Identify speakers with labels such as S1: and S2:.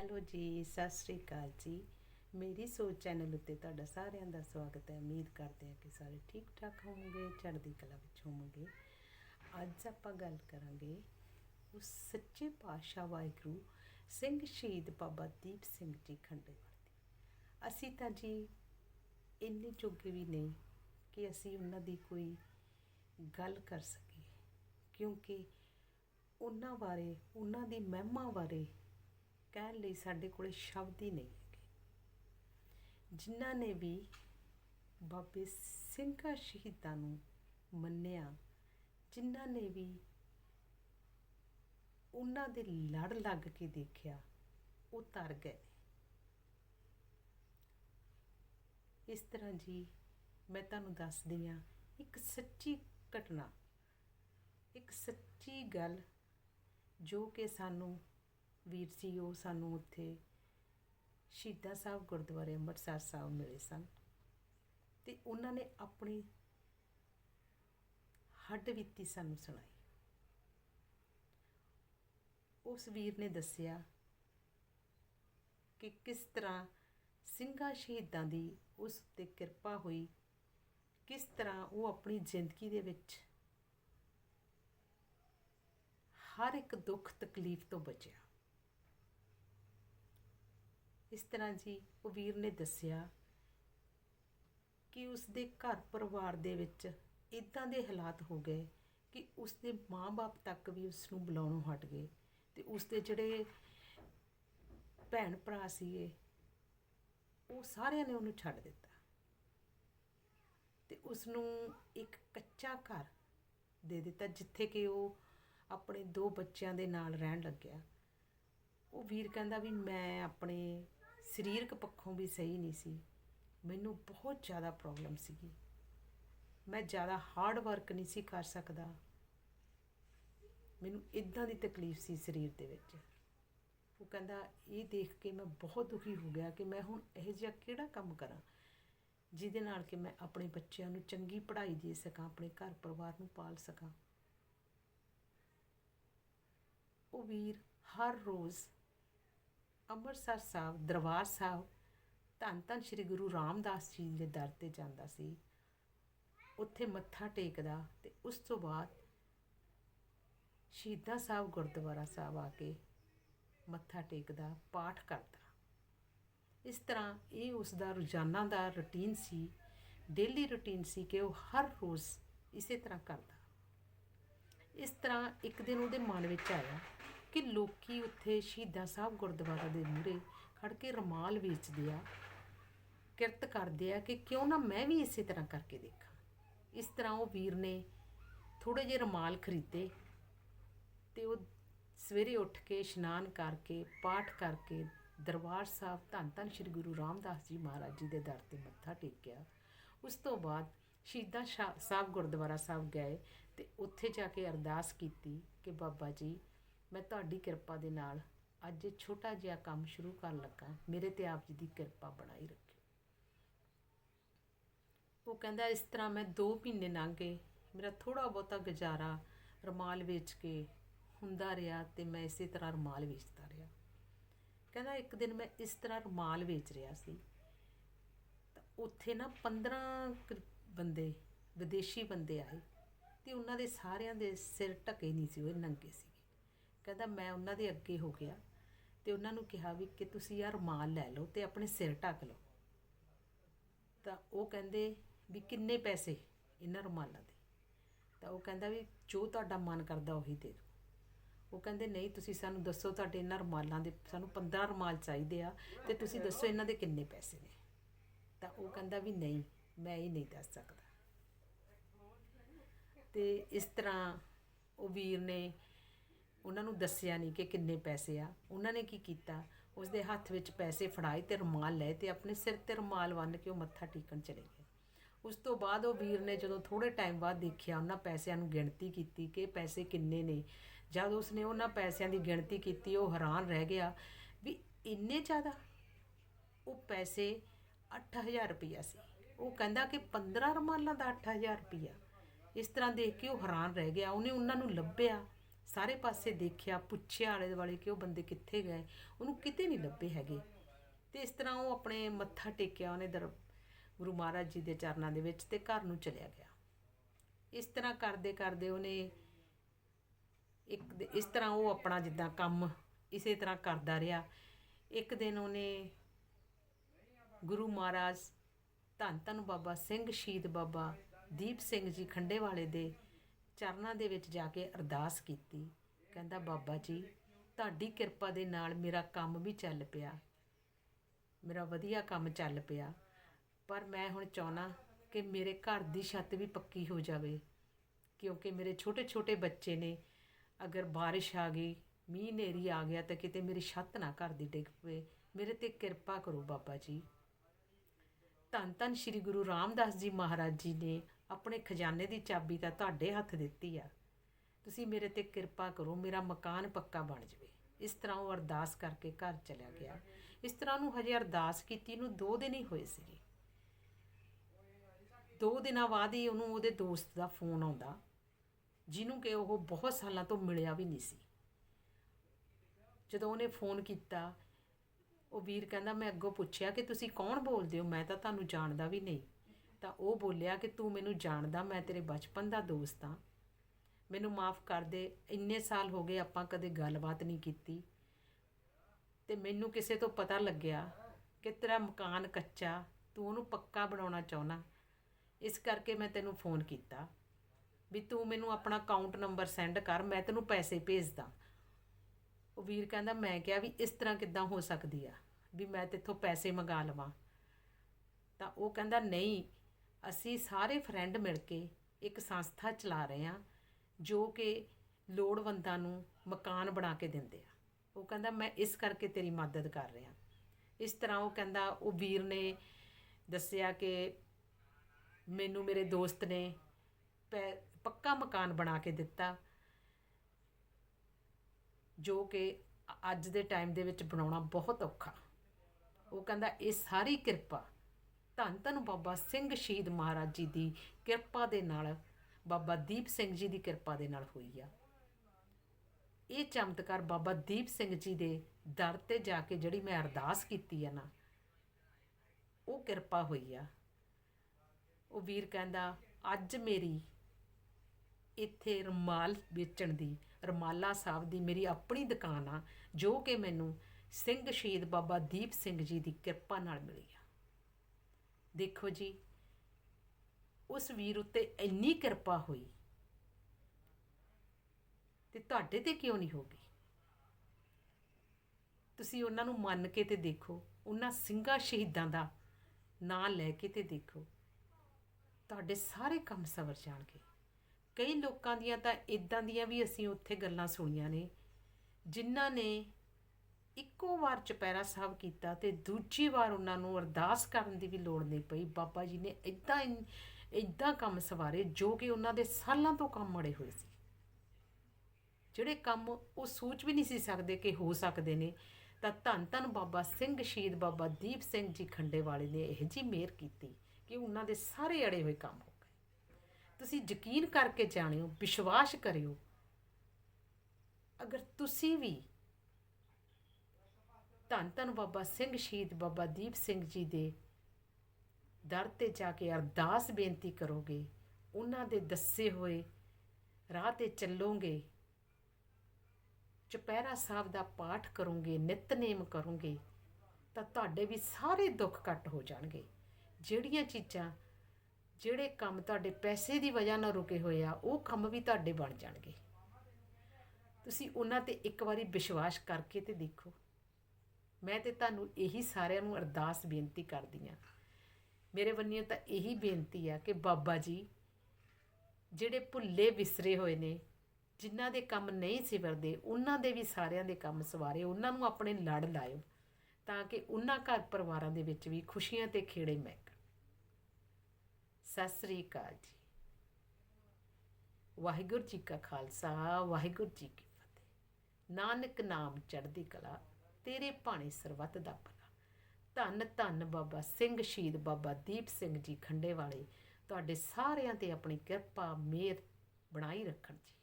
S1: Hello ਜੀ, ਸਤਿ ਸ੍ਰੀ ਅਕਾਲ ਜੀ। ਮੇਰੀ ਸੋਚ ਚੈਨਲ ਉੱਤੇ ਤੁਹਾਡਾ ਸਾਰਿਆਂ ਦਾ ਸਵਾਗਤ ਹੈ। ਉਮੀਦ ਕਰਦੇ ਹਾਂ ਕਿ ਸਾਰੇ ਠੀਕ ਠਾਕ ਹੋਵੋਗੇ, ਚੜ੍ਹਦੀ ਕਲਾ ਵਿੱਚ ਹੋਵੋਗੇ। ਅੱਜ ਆਪਾਂ ਗੱਲ ਕਰਾਂਗੇ ਉਸ ਸੱਚੇ ਪਾਤਸ਼ਾਹ ਵਾਹਿਗੁਰੂ ਸਿੰਘ ਸ਼ਹੀਦ ਬਾਬਾ ਦੀਪ ਸਿੰਘ ਜੀ ਖੰਡੇਵਾਲ ਦੀ। ਅਸੀਂ ਤਾਂ ਜੀ ਇੰਨੇ ਜੋਗੇ ਵੀ ਨਹੀਂ ਕਿ ਅਸੀਂ ਉਹਨਾਂ ਦੀ ਕੋਈ ਗੱਲ ਕਰ ਸਕੀਏ, ਕਿਉਂਕਿ ਉਹਨਾਂ ਬਾਰੇ, ਉਹਨਾਂ ਦੀ ਮਹਿਮਾ ਬਾਰੇ ਕਹਿਣ ਲਈ ਸਾਡੇ ਕੋਲੇ ਸ਼ਬਦ ਹੀ ਨਹੀਂ ਹੈਗੇ। ਜਿਨ੍ਹਾਂ ਨੇ ਵੀ ਬਾਬੇ ਸਿੰਘਾਂ ਸ਼ਹੀਦਾਂ ਨੂੰ ਮੰਨਿਆ, ਜਿਨ੍ਹਾਂ ਨੇ ਵੀ ਉਹਨਾਂ ਦੇ ਲੜ ਲੱਗ ਕੇ ਦੇਖਿਆ, ਉਹ ਤਰ ਗਏ। ਇਸ ਤਰ੍ਹਾਂ ਜੀ ਮੈਂ ਤੁਹਾਨੂੰ ਦੱਸਦੀ ਹਾਂ, ਇੱਕ ਸੱਚੀ ਘਟਨਾ, ਇੱਕ ਸੱਚੀ ਗੱਲ ਜੋ ਕਿ ਸਾਨੂੰ ਵੀਰ ਸੀ, ਉਹ ਸਾਨੂੰ ਉੱਥੇ ਸ਼ਹੀਦਾਂ ਸਾਹਿਬ ਗੁਰਦੁਆਰੇ ਅੰਮ੍ਰਿਤਸਰ ਸਾਹਿਬ ਮਿਲੇ ਸਨ। ਤੇ ਉਹਨਾਂ ਨੇ ਆਪਣੀ ਹੱਡ ਬੀਤੀ ਸਾਨੂੰ ਸੁਣਾਈ। ਉਸ ਵੀਰ ਨੇ ਦੱਸਿਆ ਕਿ ਕਿਸ ਤਰ੍ਹਾਂ ਸਿੰਘਾਂ ਸ਼ਹੀਦਾਂ ਦੀ ਉਸ ਉੱਤੇ ਕਿਰਪਾ ਹੋਈ, ਕਿਸ ਤਰ੍ਹਾਂ ਉਹ ਆਪਣੀ ਜ਼ਿੰਦਗੀ ਦੇ ਵਿੱਚ ਹਰ ਇੱਕ ਦੁੱਖ ਤਕਲੀਫ ਤੋਂ ਬਚਿਆ। ਇਸ ਤਰ੍ਹਾਂ ਜੀ ਉਹ ਵੀਰ ਨੇ ਦੱਸਿਆ ਕਿ ਉਸ ਦੇ ਘਰ ਪਰਿਵਾਰ ਦੇ ਵਿੱਚ ਇਦਾਂ ਦੇ ਹਾਲਾਤ ਹੋ ਗਏ ਕਿ ਉਸ ਦੇ ਮਾਪੇ ਤੱਕ ਵੀ ਉਸ ਨੂੰ ਬੁਲਾਉਣੋਂ ਹਟ ਗਏ ਤੇ ਉਸ ਦੇ ਜਿਹੜੇ ਭੈਣ ਭਰਾ ਸੀਗੇ, ਉਹ ਸਾਰਿਆਂ ਨੇ ਉਹਨੂੰ ਛੱਡ ਦਿੱਤਾ। ਤੇ ਉਸ ਨੂੰ ਇੱਕ ਕੱਚਾ ਘਰ ਦੇ ਦਿੱਤਾ, ਜਿੱਥੇ ਕਿ ਉਹ ਆਪਣੇ ਦੋ ਬੱਚਿਆਂ ਦੇ ਨਾਲ ਰਹਿਣ ਲੱਗਿਆ। ਉਹ ਵੀਰ ਕਹਿੰਦਾ ਵੀ ਮੈਂ ਆਪਣੇ ਸਰੀਰਕ ਪੱਖੋਂ ਵੀ ਸਹੀ ਨਹੀਂ ਸੀ। ਮੈਨੂੰ ਬਹੁਤ ਜ਼ਿਆਦਾ ਪ੍ਰੋਬਲਮ ਸੀਗੀ। ਮੈਂ ਜ਼ਿਆਦਾ ਹਾਰਡ ਵਰਕ ਨਹੀਂ ਸੀ ਕਰ ਸਕਦਾ। ਮੈਨੂੰ ਇਦਾਂ ਦੀ ਤਕਲੀਫ ਸੀ ਸਰੀਰ ਦੇ ਵਿੱਚ। ਉਹ ਕਹਿੰਦਾ, ਇਹ ਦੇਖ ਕੇ ਮੈਂ ਬਹੁਤ ਦੁਖੀ ਹੋ ਗਿਆ ਕਿ ਮੈਂ ਹੁਣ ਇਹ ਜਿਹਾ ਕਿਹੜਾ ਕੰਮ ਕਰਾਂ, ਜਿਹਦੇ ਨਾਲ ਕਿ ਮੈਂ ਆਪਣੇ ਬੱਚਿਆਂ ਨੂੰ ਚੰਗੀ ਪੜ੍ਹਾਈ ਦੇ ਸਕਾਂ, ਆਪਣੇ ਘਰ ਪਰਿਵਾਰ ਨੂੰ ਪਾਲ ਸਕਾਂ। ਉਹ ਵੀਰ ਹਰ ਰੋਜ਼ ਅੰਮ੍ਰਿਤਸਰ ਸਾਹਿਬ, ਦਰਬਾਰ ਸਾਹਿਬ, ਧੰਨ ਧੰਨ ਸ੍ਰੀ ਗੁਰੂ ਰਾਮਦਾਸ ਜੀ ਦੇ ਦਰ ਤੇ ਜਾਂਦਾ ਸੀ। ਉੱਥੇ ਮੱਥਾ ਟੇਕਦਾ ਤੇ ਉਸ ਤੋਂ ਬਾਅਦ ਸ਼ਹੀਦਾਂ ਸਾਹਿਬ ਗੁਰਦੁਆਰਾ ਸਾਹਿਬ ਆ ਕੇ ਮੱਥਾ ਟੇਕਦਾ, ਪਾਠ ਕਰਦਾ। ਇਸ ਤਰ੍ਹਾਂ ਇਹ ਉਸ ਦਾ ਰੋਜ਼ਾਨਾ ਦਾ ਰੁਟੀਨ ਸੀ, ਡੇਲੀ ਰੁਟੀਨ ਸੀ ਕਿ ਉਹ ਹਰ ਰੋਜ਼ ਇਸੇ ਤਰ੍ਹਾਂ ਕਰਦਾ। ਇਸ ਤਰ੍ਹਾਂ ਇੱਕ ਦਿਨ ਉਹਦੇ ਮਨ ਵਿੱਚ ਆਇਆ ਕਿ ਲੋਕ ਉੱਥੇ ਸ਼ਹੀਦਾਂ ਸਾਹਿਬ ਗੁਰਦੁਆਰਾ ਦੇ ਮੂਹਰੇ ਖੜ ਕੇ ਰਮਾਲ ਵੇਚਦੇ ਆ, ਕਿਰਤ ਕਰਦੇ ਆ ਕਿ ਕਿਉਂ ਨਾ ਮੈਂ ਵੀ ਇਸੇ ਤਰ੍ਹਾਂ ਕਰਕੇ ਦੇਖਾਂ। ਇਸ ਤਰ੍ਹਾਂ ਉਹ ਵੀਰ ਨੇ ਥੋੜੇ ਜਿਹੇ ਰਮਾਲ ਖਰੀਦੇ ਤੇ ਉਹ ਸਵੇਰੇ ਉੱਠ ਕੇ ਇਸ਼ਨਾਨ ਕਰਕੇ, ਪਾਠ ਕਰਕੇ ਦਰਬਾਰ ਸਾਹਿਬ ਧੰਨ ਧੰਨ ਸ੍ਰੀ ਗੁਰੂ ਰਾਮਦਾਸ ਜੀ ਮਹਾਰਾਜ ਜੀ ਦੇ ਦਰ ਤੇ ਮੱਥਾ ਟੇਕਿਆ। ਉਸ ਤੋਂ ਬਾਅਦ ਸ਼ਹੀਦਾਂ ਸ਼ਾ- ਸਾਹਿਬ ਗੁਰਦੁਆਰਾ ਸਾਹਿਬ ਗਏ ਤੇ ਉੱਥੇ ਜਾ ਕੇ ਅਰਦਾਸ ਕੀਤੀ ਕਿ ਬਾਬਾ ਜੀ ਮੈਂ ਤੁਹਾਡੀ ਕਿਰਪਾ ਦੇ ਨਾਲ ਅੱਜ ਇਹ ਛੋਟਾ ਜਿਹਾ ਕੰਮ ਸ਼ੁਰੂ ਕਰਨ ਲੱਗਾ। ਮੇਰੇ ਤੇ ਆਪ ਜੀ ਦੀ ਕਿਰਪਾ ਬਣਾਈ ਰੱਖਿਓ। ਉਹ ਕਹਿੰਦਾ, ਇਸ ਤਰ੍ਹਾਂ ਮੈਂ 2 ਮਹੀਨੇ ਲੰਘ ਗਏ। ਮੇਰਾ ਥੋੜਾ ਬਹੁਤਾ ਗੁਜ਼ਾਰਾ ਰਮਾਲ ਵੇਚ ਕੇ ਹੁੰਦਾ ਰਿਹਾ ਤੇ ਮੈਂ ਇਸੇ ਤਰ੍ਹਾਂ ਰਮਾਲ ਵੇਚਦਾ ਰਿਹਾ। ਕਹਿੰਦਾ, ਇੱਕ ਦਿਨ ਮੈਂ ਇਸ ਤਰ੍ਹਾਂ ਰਮਾਲ ਵੇਚ ਰਿਹਾ ਸੀ। ਤਾਂ ਉੱਥੇ ਨਾ 15 ਬੰਦੇ, ਵਿਦੇਸ਼ੀ ਬੰਦੇ ਆਏ ਤੇ ਉਹਨਾਂ ਦੇ ਸਾਰਿਆਂ ਦੇ ਸਿਰ ਢਕੇ ਨਹੀਂ ਸੀ, ਉਹ ਨੰਗੇ ਸੀ। ਕਹਿੰਦਾ ਮੈਂ ਉਹਨਾਂ ਦੇ ਅੱਗੇ ਹੋ ਗਿਆ ਤੇ ਉਹਨਾਂ ਨੂੰ ਕਿਹਾ ਵੀ ਕਿ ਤੁਸੀਂ ਯਾਰ ਰੁਮਾਲ ਲੈ ਲਓ ਤੇ ਆਪਣੇ ਸਿਰ ਢੱਕ ਲਓ। ਤਾਂ ਉਹ ਕਹਿੰਦੇ ਵੀ ਕਿੰਨੇ ਪੈਸੇ ਇਹਨਾਂ ਰੁਮਾਲਾਂ ਦੇ? ਤਾਂ ਉਹ ਕਹਿੰਦਾ ਵੀ ਜੋ ਤੁਹਾਡਾ ਮਨ ਕਰਦਾ ਉਹੀ ਦੇ ਦਿਓ। ਉਹ ਕਹਿੰਦੇ ਨਹੀਂ, ਤੁਸੀਂ ਸਾਨੂੰ ਦੱਸੋ ਤੁਹਾਡੇ ਇਹਨਾਂ ਰੁਮਾਲਾਂ ਦੇ, ਸਾਨੂੰ 15 ਰੁਮਾਲ ਚਾਹੀਦੇ ਆ ਤੇ ਤੁਸੀਂ ਦੱਸੋ ਇਹਨਾਂ ਦੇ ਕਿੰਨੇ ਪੈਸੇ ਨੇ? ਤਾਂ ਉਹ ਕਹਿੰਦਾ ਵੀ ਨਹੀਂ, ਮੈਂ ਇਹ ਨਹੀਂ ਦੱਸ ਸਕਦਾ। ਤੇ ਇਸ ਤਰ੍ਹਾਂ ਉਹ ਵੀਰ ਨੇ ਉਹਨਾਂ ਨੂੰ ਦੱਸਿਆ ਨਹੀਂ ਕਿ ਕਿੰਨੇ ਪੈਸੇ ਆ। ਉਹਨਾਂ ਨੇ ਕੀ ਕੀਤਾ? ਉਸਦੇ ਹੱਥ ਵਿੱਚ ਪੈਸੇ ਫੜਾਏ ਤੇ ਰੁਮਾਲ ਲਏ ਤੇ ਆਪਣੇ ਸਿਰ ਤੇ ਰੁਮਾਲ ਬੰਨ੍ਹ ਕੇ ਉਹ ਮੱਥਾ ਟੇਕਣ ਚਲੇ ਗਏ। ਉਸ ਤੋਂ ਬਾਅਦ ਉਹ ਵੀਰ ਨੇ ਜਦੋਂ ਥੋੜੇ ਟਾਈਮ ਬਾਅਦ ਦੇਖਿਆ, ਉਹਨਾਂ ਪੈਸਿਆਂ ਨੂੰ ਗਿਣਤੀ ਕੀਤੀ ਕਿ ਪੈਸੇ ਕਿੰਨੇ ਨੇ। ਜਦ ਉਸਨੇ ਉਹਨਾਂ ਪੈਸਿਆਂ ਦੀ ਗਿਣਤੀ ਕੀਤੀ, ਉਹ ਹੈਰਾਨ ਰਹਿ ਗਿਆ ਵੀ ਇੰਨੇ ਜ਼ਿਆਦਾ? ਉਹ ਪੈਸੇ 8000 ਰੁਪਇਆ ਸੀ। ਉਹ ਕਹਿੰਦਾ ਕਿ 15 ਰੁਮਾਲਾਂ ਦਾ 8000 ਰੁਪਇਆ ਇਸ ਤਰ੍ਹਾਂ ਦੇਖ ਕੇ ਉਹ ਹੈਰਾਨ ਰਹਿ ਗਿਆ। ਉਹਨੇ ਉਹਨਾਂ ਨੂੰ ਲੱਭਿਆ। ਸਾਰੇ ਪਾਸੇ ਦੇਖਿਆ, ਪੁੱਛਿਆ ਆਲੇ ਦੁਆਲੇ ਕਿ ਉਹ ਬੰਦੇ ਕਿੱਥੇ ਗਏ, ਉਹਨੂੰ ਕਿਤੇ ਨਹੀਂ ਲੱਭੇ ਹੈਗੇ। ਤੇ ਇਸ ਤਰ੍ਹਾਂ ਉਹ ਆਪਣੇ ਮੱਥਾ ਟੇਕਿਆ ਉਹਨੇ ਦਰ, ਗੁਰੂ ਮਹਾਰਾਜ ਜੀ ਦੇ ਚਰਨਾਂ ਦੇ ਵਿੱਚ ਤੇ ਘਰ ਨੂੰ ਚਲਿਆ ਗਿਆ। ਇਸ ਤਰ੍ਹਾਂ ਕਰਦੇ ਕਰਦੇ ਉਹਨੇ ਇੱਕ ਇਸ ਤਰ੍ਹਾਂ ਉਹ ਆਪਣਾ ਜਿੱਦਾਂ ਕੰਮ ਇਸੇ ਤਰ੍ਹਾਂ ਕਰਦਾ ਰਿਹਾ। ਇੱਕ ਦਿਨ ਉਹਨੇ ਗੁਰੂ ਮਹਾਰਾਜ ਧੰਨ ਧੰਨ ਬਾਬਾ ਸਿੰਘ, ਸ਼ਹੀਦ ਬਾਬਾ ਦੀਪ ਸਿੰਘ ਜੀ ਖੰਡੇ ਵਾਲੇ ਦੇ ਚਰਨਾਂ ਦੇ ਵਿੱਚ ਜਾ ਕੇ ਅਰਦਾਸ ਕੀਤੀ। ਕਹਿੰਦਾ, ਬਾਬਾ ਜੀ, ਤੁਹਾਡੀ ਕਿਰਪਾ ਦੇ ਨਾਲ ਮੇਰਾ ਕੰਮ ਵੀ ਚੱਲ ਪਿਆ। ਮੇਰਾ ਵਧੀਆ ਕੰਮ ਚੱਲ ਪਿਆ। ਪਰ ਮੈਂ ਹੁਣ ਚਾਹਣਾ ਕਿ ਮੇਰੇ ਘਰ ਦੀ ਛੱਤ ਵੀ ਪੱਕੀ ਹੋ ਜਾਵੇ। ਕਿਉਂਕਿ ਮੇਰੇ ਛੋਟੇ ਛੋਟੇ ਬੱਚੇ ਨੇ, ਅਗਰ ਬਾਰਿਸ਼ ਆ ਗਈ, ਮੀਂਹ ਨੇਰੀ ਆ ਗਿਆ ਤਾਂ ਕਿਤੇ ਮੇਰੀ ਛੱਤ ਨਾ ਘਰ ਦੀ ਡਿੱਗ ਪਵੇ। ਮੇਰੇ ਤੇ ਕਿਰਪਾ ਕਰੋ ਬਾਬਾ ਜੀ। ਧੰਨ ਧੰਨ ਸ੍ਰੀ ਗੁਰੂ ਰਾਮਦਾਸ ਜੀ ਮਹਾਰਾਜ ਜੀ ਨੇ ਆਪਣੇ ਖਜ਼ਾਨੇ ਦੀ ਚਾਬੀ ਤਾਂ ਤੁਹਾਡੇ ਹੱਥ ਦਿੱਤੀ ਆ। ਤੁਸੀਂ ਮੇਰੇ ਤੇ ਕਿਰਪਾ ਕਰੋ, ਮੇਰਾ ਮਕਾਨ ਪੱਕਾ ਬਣ ਜਾਵੇ। ਇਸ ਤਰ੍ਹਾਂ ਉਹ ਅਰਦਾਸ ਕਰਕੇ ਘਰ ਚਲਿਆ ਗਿਆ। ਇਸ ਤਰ੍ਹਾਂ ਉਹਨੂੰ ਹਜੇ ਅਰਦਾਸ ਕੀਤੀ ਨੂੰ 2 ਦਿਨ ਹੀ ਹੋਏ ਸੀਗੇ। 2 ਦਿਨਾਂ ਬਾਅਦ ਹੀ ਉਹਨੂੰ ਉਹਦੇ ਦੋਸਤ ਦਾ ਫੋਨ ਆਉਂਦਾ, ਜਿਹਨੂੰ ਕਿ ਉਹ ਬਹੁਤ ਸਾਲਾਂ ਤੋਂ ਮਿਲਿਆ ਵੀ ਨਹੀਂ ਸੀ। ਜਦੋਂ ਉਹਨੇ ਫੋਨ ਕੀਤਾ, ਉਹ ਵੀਰ ਕਹਿੰਦਾ, ਮੈਂ ਅੱਗੋਂ ਪੁੱਛਿਆ ਕਿ ਤੁਸੀਂ ਕੌਣ ਬੋਲਦੇ ਹੋ? ਮੈਂ ਤਾਂ ਤੁਹਾਨੂੰ ਜਾਣਦਾ ਵੀ ਨਹੀਂ। ਤਾਂ ਉਹ ਬੋਲਿਆ ਕਿ ਤੂੰ ਮੈਨੂੰ ਜਾਣਦਾ, ਮੈਂ ਤੇਰੇ ਬਚਪਨ ਦਾ ਦੋਸਤ ਹਾਂ। ਮੈਨੂੰ ਮਾਫ ਕਰ ਦੇ, ਇੰਨੇ ਸਾਲ ਹੋ ਗਏ ਆਪਾਂ ਕਦੇ ਗੱਲਬਾਤ ਨਹੀਂ ਕੀਤੀ। ਤੇ ਮੈਨੂੰ ਕਿਸੇ ਤੋਂ ਪਤਾ ਲੱਗਿਆ ਕਿ ਤੇਰਾ ਮਕਾਨ ਕੱਚਾ, ਤੂੰ ਉਹਨੂੰ ਪੱਕਾ ਬਣਾਉਣਾ ਚਾਹੁੰਦਾ ਇਸ ਕਰਕੇ ਮੈਂ ਤੈਨੂੰ ਫੋਨ ਕੀਤਾ ਵੀ ਤੂੰ ਮੈਨੂੰ ਆਪਣਾ ਅਕਾਊਂਟ ਨੰਬਰ ਸੈਂਡ ਕਰ, ਮੈਂ ਤੈਨੂੰ ਪੈਸੇ ਭੇਜਦਾ। ਉਹ ਵੀਰ ਕਹਿੰਦਾ, ਮੈਂ ਕਿਹਾ ਵੀ ਇਸ ਤਰ੍ਹਾਂ ਕਿੱਦਾਂ ਹੋ ਸਕਦੀ ਆ, ਵੀ ਮੈਂ ਤੇਥੋਂ ਪੈਸੇ ਮੰਗਾ ਲਵਾਂ। ਤਾਂ ਉਹ ਕਹਿੰਦਾ, ਨਹੀਂ ਅਸੀਂ ਸਾਰੇ ਫਰੈਂਡ ਮਿਲ ਕੇ ਇੱਕ ਸੰਸਥਾ ਚਲਾ ਰਹੇ ਹਾਂ, ਜੋ ਕਿ ਲੋੜਵੰਦਾਂ ਨੂੰ ਮਕਾਨ ਬਣਾ ਕੇ ਦਿੰਦੇ ਆ। ਉਹ ਕਹਿੰਦਾ, ਮੈਂ ਇਸ ਕਰਕੇ ਤੇਰੀ ਮਦਦ ਕਰ ਰਿਹਾ ਇਸ ਤਰ੍ਹਾਂ ਉਹ ਕਹਿੰਦਾ, ਉਹ ਵੀਰ ਨੇ ਦੱਸਿਆ ਕਿ ਮੈਨੂੰ ਮੇਰੇ ਦੋਸਤ ਨੇ ਪੈ- ਪੱਕਾ ਮਕਾਨ ਬਣਾ ਕੇ ਦਿੱਤਾ, ਜੋ ਕਿ ਅੱਜ ਦੇ ਟਾਈਮ ਦੇ ਵਿੱਚ ਬਣਾਉਣਾ ਬਹੁਤ ਔਖਾ। ਉਹ ਕਹਿੰਦਾ, ਇਹ ਸਾਰੀ ਕਿਰਪਾ ਧੰਨ ਧੰਨ ਬਾਬਾ ਸਿੰਘ ਸ਼ਹੀਦ ਮਹਾਰਾਜ ਜੀ ਦੀ ਕਿਰਪਾ ਦੇ ਨਾਲ, ਬਾਬਾ ਦੀਪ ਸਿੰਘ ਜੀ ਦੀ ਕਿਰਪਾ ਦੇ ਨਾਲ ਹੋਈ ਆ। ਇਹ ਚਮਤਕਾਰ ਬਾਬਾ ਦੀਪ ਸਿੰਘ ਜੀ ਦੇ ਦਰ ਤੇ ਜਾ ਕੇ ਜਿਹੜੀ ਮੈਂ ਅਰਦਾਸ ਕੀਤੀ ਆ ਨਾ, ਉਹ ਕਿਰਪਾ ਹੋਈ ਆ। ਉਹ ਵੀਰ ਕਹਿੰਦਾ, ਅੱਜ ਮੇਰੀ ਇੱਥੇ ਰਮਾਲ ਵੇਚਣ ਦੀ, ਰਮਾਲਾ ਸਾਹਿਬ ਦੀ ਮੇਰੀ ਆਪਣੀ ਦੁਕਾਨ ਆ, ਜੋ ਕਿ ਮੈਨੂੰ ਸਿੰਘ ਸ਼ਹੀਦ ਬਾਬਾ ਦੀਪ ਸਿੰਘ ਜੀ ਦੀ ਕਿਰਪਾ ਨਾਲ ਮਿਲੀ ਆ। ਦੇਖੋ ਜੀ, ਉਸ ਵੀਰ ਉੱਤੇ ਇੰਨੀ ਕਿਰਪਾ ਹੋਈ ਤੇ ਤੁਹਾਡੇ ਤੇ ਕਿਉਂ ਨਹੀਂ ਹੋਗੀ ਤੁਸੀਂ ਉਹਨਾਂ ਨੂੰ ਮੰਨ ਕੇ ਤੇ ਦੇਖੋ, ਉਹਨਾਂ ਸਿੰਘਾਂ ਸ਼ਹੀਦਾਂ ਦਾ ਨਾਂ ਲੈ ਕੇ ਤੇ ਦੇਖੋ। ਤੁਹਾਡੇ ਸਾਰੇ ਕੰਮ ਸਵਰ ਜਾਣਗੇ। ਕਈ ਲੋਕਾਂ ਦੀਆਂ ਤਾਂ ਇਦਾਂ ਦੀਆਂ ਵੀ ਅਸੀਂ ਉੱਥੇ ਗੱਲਾਂ ਸੁਣੀਆਂ ਨੇ, ਜਿਨ੍ਹਾਂ ਨੇ ਇੱਕੋ ਵਾਰ ਚੁਪਹਿਰਾ ਸਾਹਿਬ ਕੀਤਾ ਤੇ ਦੂਜੀ ਵਾਰ ਉਹਨਾਂ ਨੂੰ ਅਰਦਾਸ ਕਰਨ ਦੀ ਵੀ ਲੋੜ ਨਹੀਂ ਪਈ। ਬਾਬਾ ਜੀ ਨੇ ਇਦਾਂ ਇਦਾਂ ਕੰਮ ਸਵਾਰੇ ਜੋ ਕਿ ਉਹਨਾਂ ਦੇ ਸਾਲਾਂ ਤੋਂ ਕੰਮ ਮੜੇ ਹੋਏ ਸੀ। ਜਿਹੜੇ ਕੰਮ ਉਹ ਸੋਚ ਵੀ ਨਹੀਂ ਸੀ ਸਕਦੇ ਕਿ ਹੋ ਸਕਦੇ ਨੇ, ਤਾਂ ਧੰਨ ਧੰਨ ਬਾਬਾ ਸਿੰਘ, ਸ਼ਹੀਦ ਬਾਬਾ ਦੀਪ ਸਿੰਘ ਜੀ ਖੰਡੇ ਵਾਲੇ ਨੇ ਇਹ ਜੀ ਮਿਹਰ ਕੀਤੀ ਕਿ ਉਹਨਾਂ ਦੇ ਸਾਰੇ ਅੜੇ ਹੋਏ ਕੰਮ ਹੋ ਗਏ। ਤੁਸੀਂ ਯਕੀਨ ਕਰਕੇ ਜਾਣਿਓ, ਵਿਸ਼ਵਾਸ ਕਰਿਓ, ਅਗਰ ਤੁਸੀਂ ਵੀ ਧੰਨ ਧੰਨ ਬਾਬਾ ਸਿੰਘ ਸ਼ਹੀਦ ਬਾਬਾ ਦੀਪ ਸਿੰਘ ਜੀ ਦੇ ਦਰ ਤੇ ਜਾ ਕੇ ਅਰਦਾਸ ਬੇਨਤੀ ਕਰੋਗੇ, ਉਹਨਾਂ ਦੇ ਦੱਸੇ ਹੋਏ ਰਾਹ ਤੇ ਚੱਲੋਗੇ, ਚੁਪਹਿਰਾ ਸਾਹਿਬ ਦਾ ਪਾਠ ਕਰੋਗੇ, ਨਿਤਨੇਮ ਕਰੋਗੇ, ਤਾਂ ਤੁਹਾਡੇ ਵੀ ਸਾਰੇ ਦੁੱਖ ਕੱਟ ਹੋ ਜਾਣਗੇ। ਜਿਹੜੀਆਂ ਚੀਜ਼ਾਂ, ਜਿਹੜੇ ਕੰਮ ਤੁਹਾਡੇ ਪੈਸੇ ਦੀ ਵਜ੍ਹਾ ਨਾਲ ਰੁਕੇ ਹੋਏ ਆ, ਉਹ ਕੰਮ ਵੀ ਤੁਹਾਡੇ ਬਣ ਜਾਣਗੇ। ਤੁਸੀਂ ਉਹਨਾਂ ਤੇ ਇੱਕ ਵਾਰੀ ਵਿਸ਼ਵਾਸ ਕਰਕੇ ਤੇ ਦੇਖੋ। ਮੈਂ ਤੇ ਤੁਹਾਨੂੰ ਇਹੀ ਸਾਰਿਆਂ ਨੂੰ ਅਰਦਾਸ ਬੇਨਤੀ ਕਰਦੀ ਆ ਮੇਰੇ ਵੱਲੋਂ ਤਾਂ ਇਹੀ ਬੇਨਤੀ ਆ ਕਿ ਬਾਬਾ ਜੀ, ਜਿਹੜੇ ਭੁੱਲੇ ਵਿਸਰੇ ਹੋਏ ਨੇ, ਜਿਨ੍ਹਾਂ ਦੇ ਕੰਮ ਨਹੀਂ ਸਿਵਰਦੇ, ਉਹਨਾਂ ਦੇ ਵੀ ਸਾਰਿਆਂ ਦੇ ਕੰਮ ਸਵਾਰੇ, ਉਹਨਾਂ ਨੂੰ ਆਪਣੇ ਲੜ ਲਾਇਓ, ਤਾਂ ਕਿ ਉਹਨਾਂ ਘਰ ਪਰਿਵਾਰਾਂ ਦੇ ਵਿੱਚ ਵੀ ਖੁਸ਼ੀਆਂ ਤੇ ਖੇੜੇ ਮਹਿਕਣ ਸਤਿ ਸ੍ਰੀ ਅਕਾਲ ਜੀ। ਵਾਹਿਗੁਰੂ ਜੀ ਕਾ ਖਾਲਸਾ, ਵਾਹਿਗੁਰੂ ਜੀ ਕੀ ਫਤਿਹ। ਨਾਨਕ ਨਾਮ ਚੜ੍ਹਦੀ ਕਲਾ ਤੇਰੇ ਭਾਣੇ ਸਰਬੱਤ ਦਾ ਭਲਾ। ਧੰਨ ਧੰਨ ਬਾਬਾ ਸਿੰਘ ਸ਼ਹੀਦ ਬਾਬਾ ਦੀਪ ਸਿੰਘ ਜੀ ਖੰਡੇ ਵਾਲੇ, ਤੁਹਾਡੇ ਸਾਰਿਆਂ ਤੇ ਆਪਣੀ ਕਿਰਪਾ, ਮਿਹਰ ਬਣਾਈ ਰੱਖਣ ਜੀ।